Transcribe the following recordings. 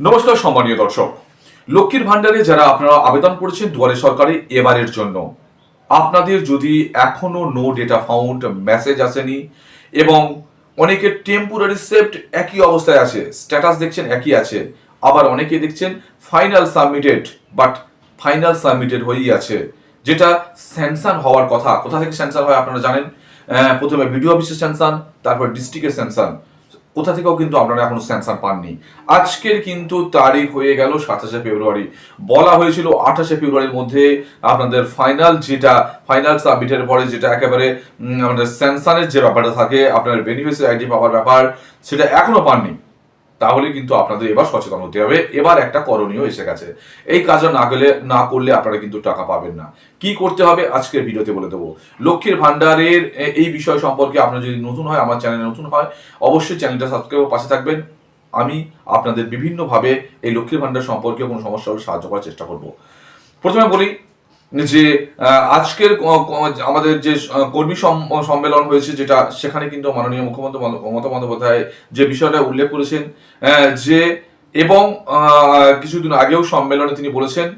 নমস্কার সম্মানীয় দর্শক। লক্ষ্মীর ভান্ডারে যারা আপনারা আবেদন করেছেন দুয়ারে সরকারে, এবারের জন্য আপনাদের যদি এখনও নো ডেটা ফাউন্ড মেসেজ আসেনি এবং অনেকের টেম্পোরারি সেফট একই অবস্থায় আছে স্ট্যাটাস দেখছেন একই আছে, আবার অনেকে দেখছেন final submitted but final submitted হয়েই আছে, যেটা স্যাংশন হওয়ার কথা। কোথা থেকে স্যাংশন হয় আপনারা জানেন? প্রথমে বিডিও অফিসের স্যাংশন তারপর ডিস্ট্রিক্টের স্যাংশন কোথা থেকেও কিন্তু আপনারা এখনও স্যান্সার পাননি। আজকের কিন্তু তারিখ হয়ে গেল সাতাশে ফেব্রুয়ারি। বলা হয়েছিল আঠাশে ফেব্রুয়ারির মধ্যে আপনাদের ফাইনাল যেটা ফাইনাল সাবমিটের পরে যেটা একেবারে আমাদের স্যান্সারের যে ব্যাপারটা থাকে আপনার বেনিফিসিয়ারি আইডি পাওয়ার ব্যাপার, সেটা এখনও পাননি। তাহলে কিন্তু আপনাদের এবার সচেতন হতে হবে। এবার একটা করণীয় এসে গেছে। এই কাজটা না গেলে, না করলে আপনারা কিন্তু টাকা পাবেন না। কি করতে হবে আজকের ভিডিওতে বলে দেবো। লক্ষ্মীর ভান্ডারের এই বিষয় সম্পর্কে আপনার যদি নতুন হয়, আমার চ্যানেলে নতুন হয়, অবশ্যই চ্যানেলটা সাবস্ক্রাইব পাশে থাকবেন। আমি আপনাদের বিভিন্নভাবে এই লক্ষ্মীর ভান্ডার সম্পর্কে কোনো সমস্যা হলে সাহায্য করার চেষ্টা করব। প্রথমে বলি যে আজকের আমাদের যে কর্মী সম- সম্মেলন হয়েছে, যেটা সেখানে কিন্তু মাননীয় মুখ্যমন্ত্রী মম- মমতা বন্দ্যোপাধ্যায় যে বিষয়টা উল্লেখ করেছেন যে এবং কিছুদিন আগেও সম্মেলনে তিনি বলেছেন,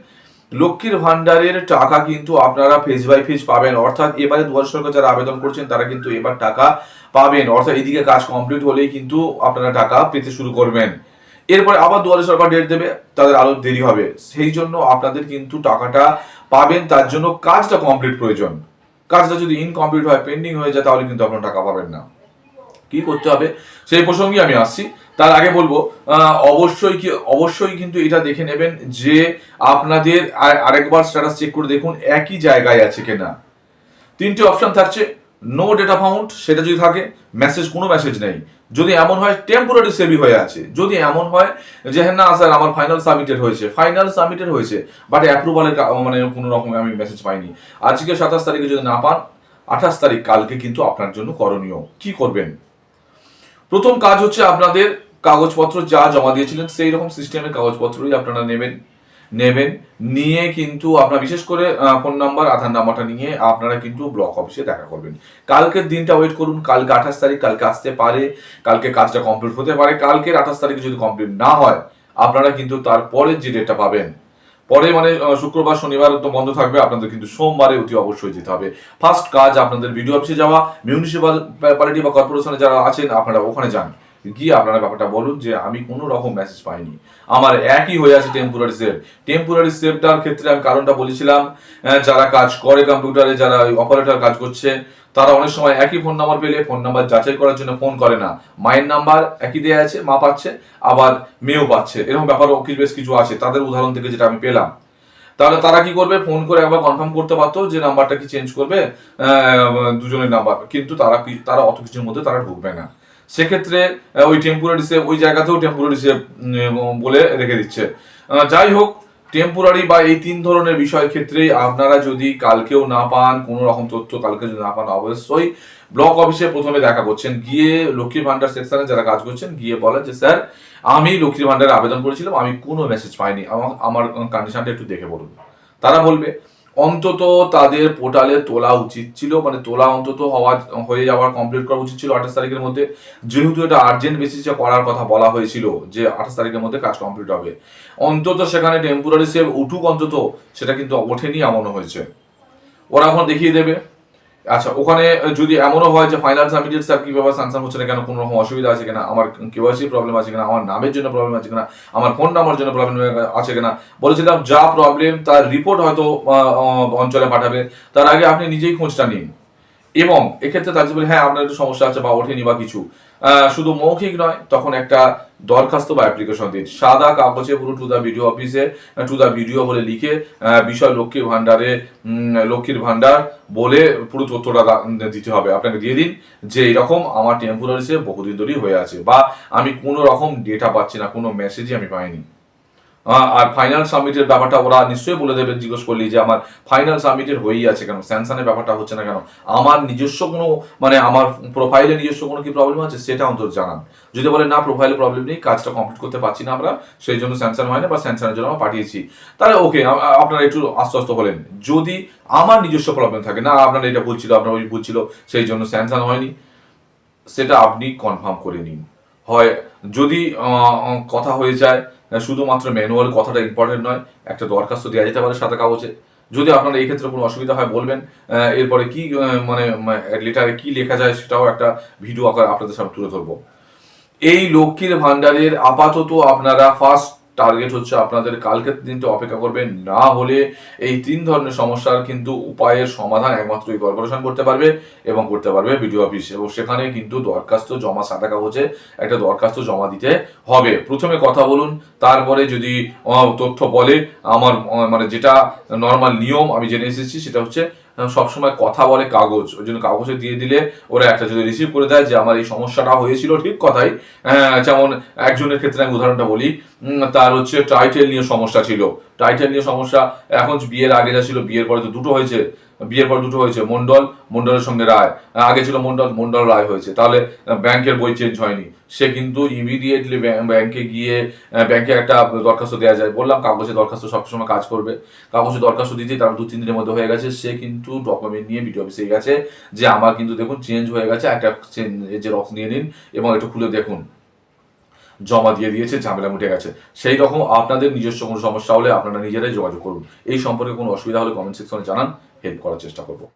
লক্ষ্মীর ভান্ডারের টাকা কিন্তু আপনারা ফেজ বাই ফেজ পাবেন। অর্থাৎ এবারে দুয়ার সরকার যারা আবেদন করছেন, তারা কিন্তু এবার টাকা পাবেন। অর্থাৎ এদিকে কাজ কমপ্লিট হলেই কিন্তু আপনারা টাকা পেতে শুরু করবেন। এরপরে আবার দুয়ারে সরকার ডেট দেবে, তাদের আরও দেরি হবে। সেই জন্য আপনাদের কিন্তু টাকাটা পাবেন, তার জন্য কাজটা কমপ্লিট প্রয়োজন। কাজটা যদি ইনকমপ্লিট হয় পেন্ডিং হয়ে যায়, তাহলে কিন্তু আপনারা টাকা পাবেন না। কি করতে হবে? সেই প্রসঙ্গে আমি আসছি। তার আগে বলব অবশ্যই কি, অবশ্যই কিন্তু এটা দেখে নেবেন যে আপনাদের আর- আরেকবার স্ট্যাটাস চেক করে দেখুন, একই জায়গায় আছে কিনা। তিনটে অপশন থাকছে। নো ডেটা ফাউন্ড সেটা যদি থাকে মেসেজ কোনো মেসেজ নেই। যদি এমন হয় টেম্পোরারি সেভি হয়ে আছে। যদি এমন হয় যে হ্যাঁ না স্যার আমার ফাইনাল সাবমিটেড হয়েছে। ফাইনাল সাবমিটেড হয়েছে বাট অ্যাপ্রুভালের মানে কোনো রকম আমি মেসেজ পাইনি। আজকে সাতাশ তারিখে যদি না পান, আঠাশ তারিখ কালকে কিন্তু আপনার জন্য করণীয়। কি করবেন? প্রথম কাজ হচ্ছে আপনাদের কাগজপত্র যা জমা দিয়েছিলেন, সেই রকম সিস্টেমের কাগজপত্রই আপনারা নেবেন। নেবেন। নিয়ে কিন্তু আপনার বিশেষ করে ফোন নাম্বার, আধার নাম্বারটা নিয়ে আপনারা কিন্তু ব্লক অফিসে দেখা করবেন। কালকের দিনটা ওয়েট করুন। কালকে আঠাশ তারিখ, কালকে আসতে পারে। কালকে কাজটা কমপ্লিট হতে পারে। কালকের আঠাশ তারিখে যদি কমপ্লিট না হয়, আপনারা কিন্তু তারপরের যে ডেটটা পাবেন। পরে মানে শুক্রবার, শনিবার তো বন্ধ থাকবে। আপনাদের কিন্তু সোমবারে অতি অবশ্যই যেতে হবে। ফার্স্ট কাজ আপনাদের বিডিও অফিসে যাওয়া। মিউনিসিপালিটি বা কর্পোরেশনে যারা আছেন, আপনারা ওখানে যান। গিয়ে আপনারা ব্যাপারটা বলুন যে আমি কোনো রকম মেসেজ পাইনি। আমার একই হয়ে আছে টেম্পোরারি সেভ টেম্পোরারি সেভটার ক্ষেত্রে আমি কারণটা বলেছিলাম যারা কাজ করে কম্পিউটারে যারা অপারেটর কাজ করছে, তারা অনেক সময় একই ফোন নাম্বার পেলে ফোন নাম্বার যাচাই করার জন্য ফোন করে না। মায়ের নাম্বার একই দেয়া আছে, মা পাচ্ছে, আবার মেয়েও পাচ্ছে। এরকম ব্যাপারও কিছু বেশ কিছু আছে। তাদের উদাহরণ থেকে যেটা আমি পেলাম। তাহলে তারা কি করবে? ফোন করে একবার কনফার্ম করতে পারতো যে নাম্বারটা কি চেঞ্জ করবে দুজনের নাম্বার কিন্তু তারা তারা অত কিছুর মধ্যে তারা ঢুকবে না। সেক্ষেত্রে ওই টেম্পোরারি সেভ ওই জায়গাতেও টেম্পোরারি সেভ বলে রেখে দিচ্ছে। যাই হোক টেম্পোরারি বা এই তিন ধরনের বিষয়ের ক্ষেত্রেই আপনারা যদি কালকেও না পান, কোনো রকম তথ্য কালকে যদি না পান, অবশ্যই ব্লক অফিসে প্রথমে দেখা করছেন। গিয়ে লক্ষ্মীর ভান্ডার সেকশনে যারা কাজ করছেন, গিয়ে বলেন যে, স্যার, আমি লক্ষ্মীর ভান্ডারে আবেদন করেছিলাম, আমি কোনো মেসেজ পাইনি। আমার কন্ডিশনটা একটু দেখে বলুন। তারা বলবে অন্তত তাদের পোর্টালে তোলা উচিত ছিল মানে তোলা অন্তত হওয়া, হয়ে যাওয়ার কমপ্লিট করা উচিত ছিল আঠাশ তারিখের মধ্যে। যেহেতু এটা আর্জেন্ট বেসিসে করার কথা বলা হয়েছিল যে আঠাশ তারিখের মধ্যে কাজ কমপ্লিট হবে। অন্তত সেখানে টেম্পোরারি সেভ উঠুক অন্তত, সেটা কিন্তু ওঠেনি এমনও হয়েছে। ওরা এখন দেখিয়ে দেবে। আচ্ছা ওখানে যদি এমনও হয় যে ফাইনাল সাবমিটেড স্যার কি ব্যাপার সাংশন হচ্ছে না কেন, কোনো রকম অসুবিধা আছে কিনা, আমার কেওয়াইসি প্রবলেম আছে কিনা, আমার নামের জন্য প্রবলেম আছে কিনা, আমার ফোন নাম্বার জন্য প্রবলেম আছে কিনা, বলেছিলাম যা প্রবলেম তার রিপোর্ট হয়তো অঞ্চলে পাঠাবে, তার আগে আপনি নিজেই খোঁজটা নিন। এবং এক্ষেত্রে তার বলে হ্যাঁ আপনার একটু সমস্যা আছে, বা ওঠেনি বা কিছু। শুধু মৌখিক নয়, তখন একটা দরখাস্ত বা অ্যাপ্লিকেশন দিন। সাদা কাগজে পুরো টু দা ভিডিও অফিসে টু দা ভিডিও বলে লিখে বিষয় লক্ষ্মীর ভান্ডারে লক্ষ্মীর ভান্ডার বলে পুরো তথ্যটা দিতে হবে। আপনাকে দিয়ে দিন যে এরকম আমার টেম্পোরারি সে বহুদিন ধরেই হয়ে আছে, বা আমি কোনো রকম ডেটা পাচ্ছি না, কোনো মেসেজই আমি পাইনি। আর ফাইনাল সাবমিটের ব্যাপারটা ওরা নিশ্চয়ই বলে দেবে, জিজ্ঞেস করলি যে আমার ফাইনাল সাবমিটের হয়েই আছে কেন? স্যামসাংয়ের ব্যাপারটা হচ্ছে না কেন? আমার নিজস্ব কোনো মানে আমার প্রোফাইলে নিজস্ব কোনো কি প্রবলেম আছে? সেটা অন্তত জানান। যদি বলে না প্রোফাইলে প্রবলেম নেই, কাজটা কমপ্লিট করতে পারছি না আমরা, সেই জন্য স্যামসাং হয় না বা স্যামসাংয়ের জন্য আমরা পাঠিয়েছি। তাহলে ওকে আপনারা একটু আশ্বস্ত হলেন যদি আমার নিজস্ব প্রবলেম থাকে, না, আপনারা এটা বলছিল আপনার ওই বলছিল সেই জন্য স্যামসাং হয়নি, সেটা আপনি কনফার্ম করে নিন। হয় যদি কথা হয়ে যায় শুধুমাত্র ম্যানুয়াল কথাটা ইম্পর্টেন্ট নয়, একটা দরখাস্ত দেওয়া যেতে পারে সাদা কাগজে। যদি আপনার এই ক্ষেত্রে কোনো অসুবিধা হয়, বলবেন। এরপরে কি মানে লেটারে কি লেখা যায় সেটাও একটা ভিডিও আকার আপনাদের সামনে তুলে ধরবো। এই লক্ষ্মীর ভান্ডারের আপাতত আপনারা ফার্স্ট টার্গেট হচ্ছে আপনাদের কালকের দিনটা অপেক্ষা করবেন না হলে এই তিন ধরনের সমস্যার কিন্তু উপায়ের সমাধান একমাত্র এই কর্পোরেশন করতে পারবে এবং করতে পারবে বিডিও অফিস এবং সেখানে কিন্তু দরখাস্ত জমা সাদা কাগজে একটা দরখাস্ত জমা দিতে হবে। প্রথমে কথা বলুন, তারপরে যদি তথ্য বলে, আমার মানে যেটা নর্মাল নিয়ম আমি জেনে এসেছি সেটা হচ্ছে সবসময় কথা বলে কাগজ ওই জন্য কাগজে দিয়ে দিলে ওরা একটা যদি রিসিভ করে দেয় যে আমার এই সমস্যাটা হয়েছিল ঠিক কথাই। আহ, যেমন একজনের ক্ষেত্রে আমি উদাহরণটা বলি তার হচ্ছে টাইটেল নিয়ে সমস্যা ছিল। টাইটেল নিয়ে সমস্যা এখন বিয়ের আগে যা ছিল বিয়ের পরে তো দুটো হয়েছে। বিয়ের পর দুটো হয়েছে মন্ডল মন্ডলের সঙ্গে রায়। আগে ছিল মন্ডল মন্ডল রায় হয়েছে। তাহলে ব্যাংকের বই চেঞ্জ হয়নি। সে কিন্তু ইমিডিয়েটলি ব্যাংকে গিয়ে ব্যাংকে একটা দরখাস্ত দেওয়া যায়। বললাম কাগজে দরখাস্ত সবসময় কাজ করবে। কাগজে দরখাস্ত দিতে তার দু তিন দিনের মধ্যে হয়ে গেছে। সে কিন্তু ডকুমেন্ট নিয়ে বিডিও অফিসে গেছে যে আমার কিন্তু দেখুন চেঞ্জ হয়ে গেছে। একটা জেরক্স নিয়ে নিন এবং একটু খুলে দেখুন। জমা দিয়ে দিয়েছে, ঝামেলা মিটে গেছে। সেই রকম আপনাদের নিজস্ব কোনো সমস্যা হলে আপনারা নিজেরাই যোগাযোগ করুন। এই সম্পর্কে কোনো অসুবিধা হলে কমেন্ট সেকশনে জানান। হেল্প করার চেষ্টা করব।